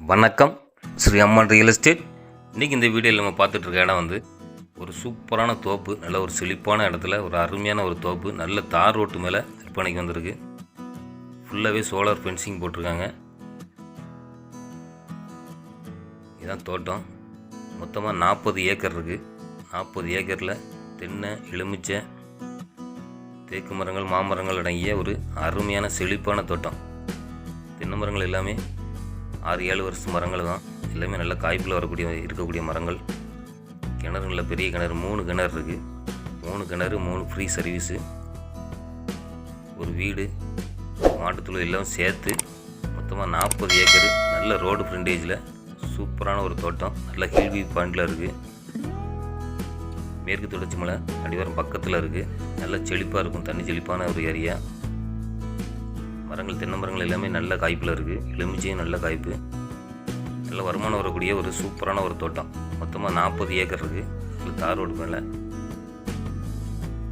வணக்கம். Sri Amman real estate. இன்றைக்கி இந்த வீடியோவில் நம்ம பார்த்துட்ருக்க இடம் வந்து ஒரு சூப்பரான தோப்பு நல்ல ஒரு செழிப்பான இடத்துல ஒரு அருமையான ஒரு தோப்பு நல்ல தார் ரோட்டு மேலே விற்பனைக்கு வந்திருக்கு. ஃபுல்லாகவே சோலார் ஃபென்சிங் போட்டிருக்காங்க. இதுதான் தோட்டம். மொத்தமாக நாற்பது ஏக்கர் இருக்குது நாற்பது ஏக்கரில் தென்னை எலுமிச்சை தேக்கு மரங்கள் மாமரங்கள் அடங்கிய ஒரு அருமையான செழிப்பான தோட்டம். தென்னை மரங்கள் எல்லாமே ஆறு ஏழு வருஷம் மரங்கள் தான். எல்லாமே நல்ல காய்ப்பில் வரக்கூடிய இருக்கக்கூடிய மரங்கள். கிணறு நல்ல பெரிய கிணறு மூணு கிணறு இருக்குது மூணு கிணறு மூணு ஃப்ரீ சர்வீஸு ஒரு வீடு மாட்டுத்தொழு எல்லாம் சேர்த்து மொத்தமாக நாற்பது ஏக்கர் நல்ல ரோடு ஃப்ரண்டேஜில் சூப்பரான ஒரு தோட்டம். நல்ல ஹில் வியூ பாயிண்டில் இருக்குது மேற்கு தொடர்ச்சி மலை அடிவாரம் பக்கத்தில் இருக்குது நல்ல செழிப்பாக இருக்கும் தண்ணி செழிப்பான ஒரு ஏரியா மரங்கள் தென்னை மரங்கள் எல்லாமே நல்ல காய்ப்பில் இருக்குது எலுமிச்சையும் நல்ல காய்ப்பு. நல்ல வருமானம் வரக்கூடிய ஒரு சூப்பரான ஒரு தோட்டம். மொத்தமாக நாற்பது ஏக்கர் இருக்குது தார் ரோடு மேலே.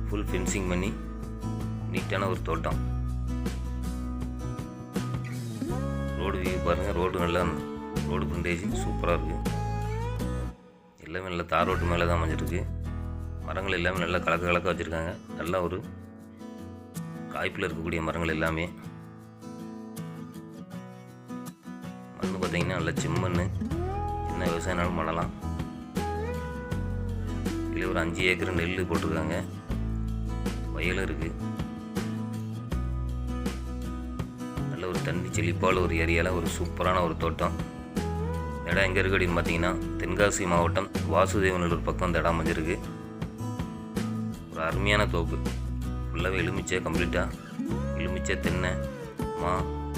ஃபுல் ஃபென்சிங் பண்ணி நீட்டான ஒரு தோட்டம். ரோடு வியூ பாருங்கள் ரோடு நல்லா ரோடு ஃப்ரண்டேஜிங் சூப்பராக இருக்குது எல்லாமே நல்ல தார் ரோட்டு மேலே தான் அமைஞ்சிருக்கு. மரங்கள் எல்லாமே நல்லா கலக்க கலக்க வச்சுருக்காங்க. நல்லா ஒரு காய்ப்பில் இருக்கக்கூடிய மரங்கள் எல்லாமே. மண் பார்த்தீங்கன்னா நல்ல செம்மண் என்ன விவசாயம்னாலும் பண்ணலாம். இதில் ஒரு அஞ்சு ஏக்கர் நெல் போட்டிருக்காங்க. வயலும் இருக்குது நல்ல ஒரு தண்ணி செழிப்பால் ஒரு ஏரியாவில் ஒரு சூப்பரான ஒரு தோட்டம். இடம் எங்கே இருக்குது அப்படின்னு பார்த்தீங்கன்னா தென்காசி மாவட்டம் வாசுதேவநல்லூர் பக்கம் அந்த இடம் அமைஞ்சிருக்கு. ஒரு அருமையான தோப்பு. ஃபுல்லாகவே எலுமிச்சை கம்ப்ளீட்டாக எலுமிச்சை தென்னை மா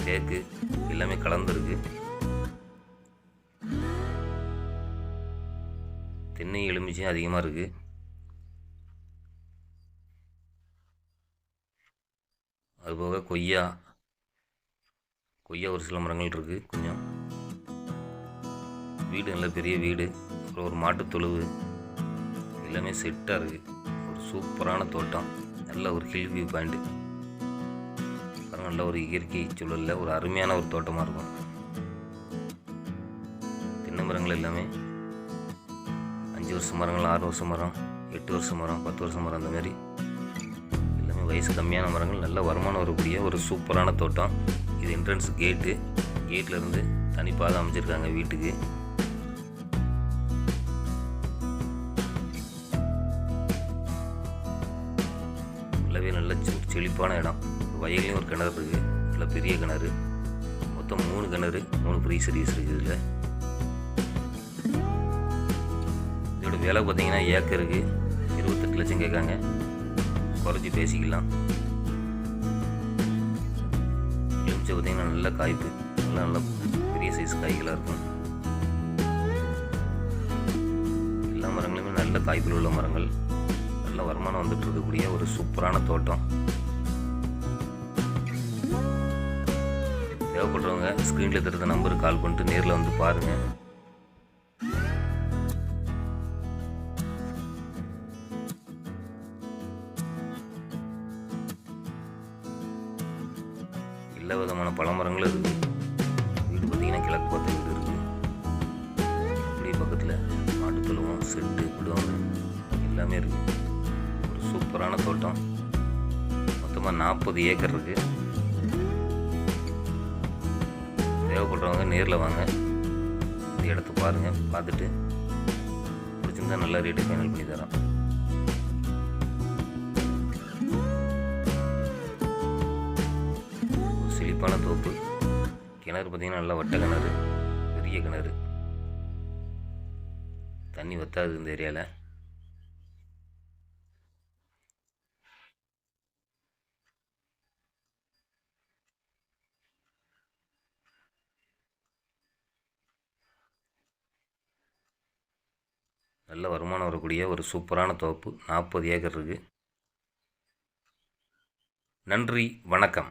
தேக்கு எல்லாமே கலந்துருக்கு தென்னை எலுமிச்சையும் அதிகமாக இருக்குது அதுபோக கொய்யா. கொய்யா ஒரு சில மரங்கள் இருக்குது கொஞ்சம். வீடு நல்ல பெரிய வீடு. அப்புறம் ஒரு மாட்டுத் தொழுவு. எல்லாமே செட்டாக இருக்குது ஒரு சூப்பரான தோட்டம். நல்ல ஒரு ஹில் வியூ பாயிண்ட்டு நல்ல ஒரு இயற்கை சூழலில் ஒரு அருமையான ஒரு தோட்டமாக இருக்கும். தென்னை மரங்கள் எல்லாமே. அஞ்சு வருஷம் மரங்கள் ஆறு வருஷம் மரம் எட்டு வருஷம் மரம் பத்து வருஷம் மரம் அந்த மாதிரி எல்லாமே வயசு கம்மியான மரங்கள் நல்ல வருமானம் வரக்கூடிய ஒரு சூப்பரான தோட்டம். இது என்ட்ரன்ஸ் கேட்டு கேட்டில் இருந்து தனிப்பாதை அமைச்சிருக்காங்க வீட்டுக்கு. நல்லாவே நல்ல செழிப்பான இடம். வயல்லையும் ஒரு கிணறு இருக்குது நல்ல பெரிய கிணறு. மொத்தம் மூணு கிணறு மூணு ஃப்ரீ சர்வீஸ் இருக்குது இதில். இதோட விலை பார்த்தீங்கன்னா ஏக்கருக்கு இருபத்தெட்டு லட்சம் கேட்காங்க குறைஞ்சி பேசிக்கலாம். எலுமிச்சை பார்த்திங்கன்னா நல்ல காய்ப்பு. நல்லா நல்ல பெரிய சைஸ் காய்களாக இருக்கும். எல்லா மரங்களுமே நல்ல காய்ப்பில் உள்ள மரங்கள். நல்ல வருமானம் வந்துட்டு இருக்கக்கூடிய ஒரு சூப்பரான தோட்டம். தேவைப்படுறவங்க ஸ்க்ரீனில் தெரிந்த நம்பருக்கு கால் பண்ணிட்டு நேரில் வந்து பாருங்கள் எல்லா விதமான பழமரங்களும் இருக்குது வீடு பார்த்தீங்கன்னா கிழக்கு வீடு இருக்குது அப்படியே பக்கத்தில் மாட்டுத்தழுவம் செட்டு விடுவாங்க எல்லாமே இருக்குது ஒரு சூப்பரான தோட்டம். மொத்தமாக நாற்பது ஏக்கர் இருக்குது தேவைப்படுறவங்க நேரில் வாங்க. இந்த இடத்த பாருங்கள் பார்த்துட்டு. பிடிச்சிருந்தா நல்ல ரேட்டு ஃபைனல் பண்ணி தரோம் செழிப்பான தோப்பு. கிணறு பார்த்திங்கன்னா நல்லா வட்ட கிணறு பெரிய கிணறு. தண்ணி வத்தாது இந்த ஏரியாவில் நல்ல வருமானம் வரக்கூடிய ஒரு சூப்பரான தோப்பு. நாற்பது ஏக்கர் இருக்குது நன்றி வணக்கம்.